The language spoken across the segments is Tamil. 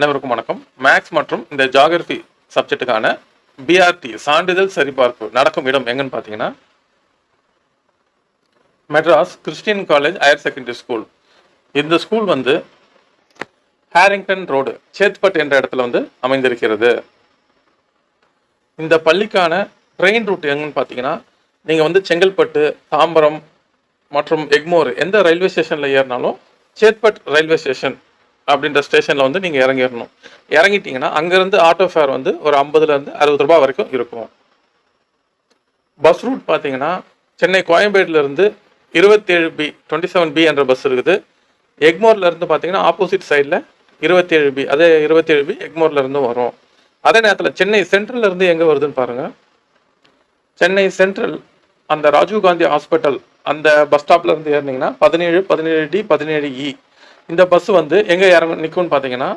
அனைவருக்கும் வணக்கம். மேக்ஸ் மற்றும் இந்த ஜாகிரபி சப்ஜெக்ட்டுக்கான பிஆர்டி சான்றிதழ் சரிபார்ப்பு நடக்கும் இடம் எங்கன்னு பார்த்தீங்கன்னா Madras Christian college higher secondary school இந்த ஸ்கூல் வந்து ஹேரிங்டன் ரோடு சேத்பட் என்ற இடத்துல வந்து அமைந்திருக்கிறது. இந்த பள்ளிக்கான ட்ரெயின் ரூட் எங்கன்னு பார்த்தீங்கன்னா நீங்கள் வந்து செங்கல்பட்டு தாம்பரம் மற்றும் எக்மோர் எந்த ரயில்வே ஸ்டேஷனில் ஏறினாலும் சேத்பட் ரயில்வே ஸ்டேஷன் அப்படின்ற ஸ்டேஷனில் வந்து நீங்கள் இறங்கிடணும். இறங்கிட்டீங்கன்னா அங்கேருந்து ஆட்டோ ஃபேர் வந்து ஒரு ஐம்பதுலேருந்து அறுபது ரூபா வரைக்கும் இருக்கும். பஸ் ரூட் பார்த்தீங்கன்னா சென்னை கோயம்பேடுலேருந்து இருபத்தேழு பி டுவெண்ட்டி செவன் பி என்ற பஸ் இருக்குது. எக்மோர்லேருந்து பார்த்தீங்கன்னா ஆப்போசிட் சைடில் இருபத்தேழு பி அதே இருபத்தேழு பி எக்மோர்லேருந்து வரும். அதே நேரத்தில் சென்னை சென்ட்ரல்லேருந்து எங்கே வருதுன்னு பாருங்கள் சென்னை சென்ட்ரல் அந்த ராஜீவ் காந்தி ஹாஸ்பிட்டல் அந்த பஸ் ஸ்டாப்லேருந்து ஏறினீங்கன்னா பதினேழு பதினேழு டி பதினேழு இ இந்த பஸ் வந்து எங்கே இறங்க நிற்கும்னு பார்த்தீங்கன்னா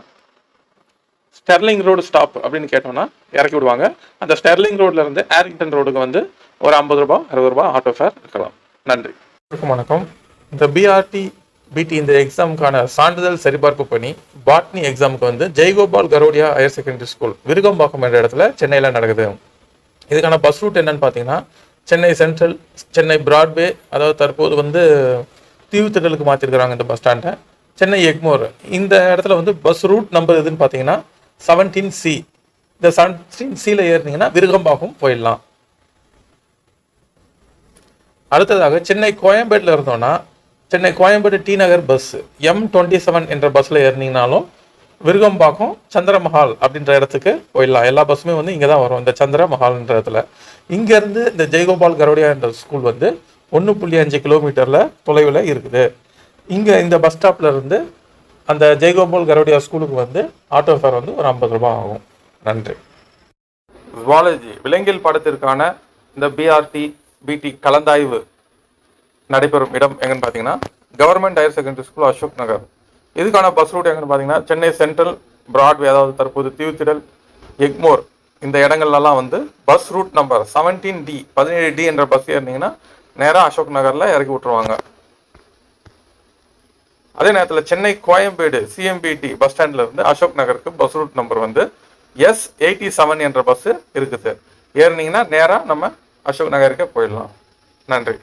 ஸ்டெர்லிங் ரோடு ஸ்டாப் அப்படின்னு கேட்டோம்னா இறக்கி விடுவாங்க. அந்த ஸ்டெர்லிங் ரோட்ல இருந்து ஏரிங்டன் ரோடுக்கு வந்து ஒரு ஐம்பது ரூபாய் அறுபது ரூபாய் ஆட்டோ ஃபேர் இருக்கலாம். நன்றி. வணக்கம். இந்த பிஆர்டி பிடி இந்த எக்ஸாமுக்கான சான்றிதழ் சரிபார்ப்பு பணி பாட்னி எக்ஸாமுக்கு வந்து Jayagopal Garodia higher secondary school Virugambakkam என்ற இடத்துல சென்னையில் நடக்குது. இதுக்கான பஸ் ரூட் என்னன்னு பார்த்தீங்கன்னா சென்னை சென்ட்ரல் சென்னை பிராட்வே அதாவது தற்போது வந்து தீவுத்திடலுக்கு மாற்றிருக்கிறாங்க இந்த பஸ் ஸ்டாண்டை சென்னை எக்மோர். இந்த இடத்துல வந்து பஸ் ரூட் நம்பர் எதுன்னு பார்த்தீங்கன்னா செவன்டீன் சி இந்த செவன்டீன் சியில் ஏறினீங்கன்னா விருகம்பாக்கம் போயிடலாம். அடுத்ததாக சென்னை கோயம்பேட்டில் இருந்தோம்னா Chennai Koyambedu T Nagar bus M twenty seven என்ற பஸ்ஸில் ஏறினீங்கனாலும் விருகம்பாக்கம் சந்திரமஹால் அப்படின்ற இடத்துக்கு போயிடலாம். எல்லா பஸ்ஸுமே வந்து இங்கே தான் வரும். இந்த சந்திரமஹால்ன்ற இடத்துல. இங்கேருந்து இந்த ஜெயகோபால் கரோடியா என்ற ஸ்கூல் வந்து ஒன்று புள்ளி அஞ்சு கிலோமீட்டரில் தொலைவில் இருக்குது. இங்கே இந்த பஸ் ஸ்டாப்ல இருந்து அந்த ஜெயகோபால் கரோடியா ஸ்கூலுக்கு வந்து ஆட்டோ ஃபேர் வந்து ஒரு ஐம்பது ரூபாய் ஆகும். நன்றி. ஜுவாலஜி விலங்கியல் படத்திற்கான இந்த பிஆர்டி பிடி கலந்தாய்வு நடைபெறும் இடம் எங்கன்னு பார்த்தீங்கன்னா government higher secondary school Ashok Nagar. இதுக்கான பஸ் ரூட் எங்கன்னு பார்த்தீங்கன்னா சென்னை சென்ட்ரல் பிராட்வே அதாவது தற்போது தீவுத்திடல் எக்மோர் இந்த இடங்கள்லாம் வந்து bus route number seventeen D பதினேழு டி என்ற பஸ் ஏறினீங்கன்னா நேராக அசோக் நகரில் இறக்கி விட்டுருவாங்க. அதே நேரத்தில் சென்னை கோயம்பேடு சிஎம்பிடி பஸ் ஸ்டாண்ட்ல இருந்து அசோக் நகருக்கு பஸ் ரூட் நம்பர் வந்து எஸ் எயிட்டி செவன் என்ற பஸ்ஸு இருக்குது ஏறினீங்கன்னா நேராக நம்ம அசோக் நகருக்கு போயிடலாம். நன்றி.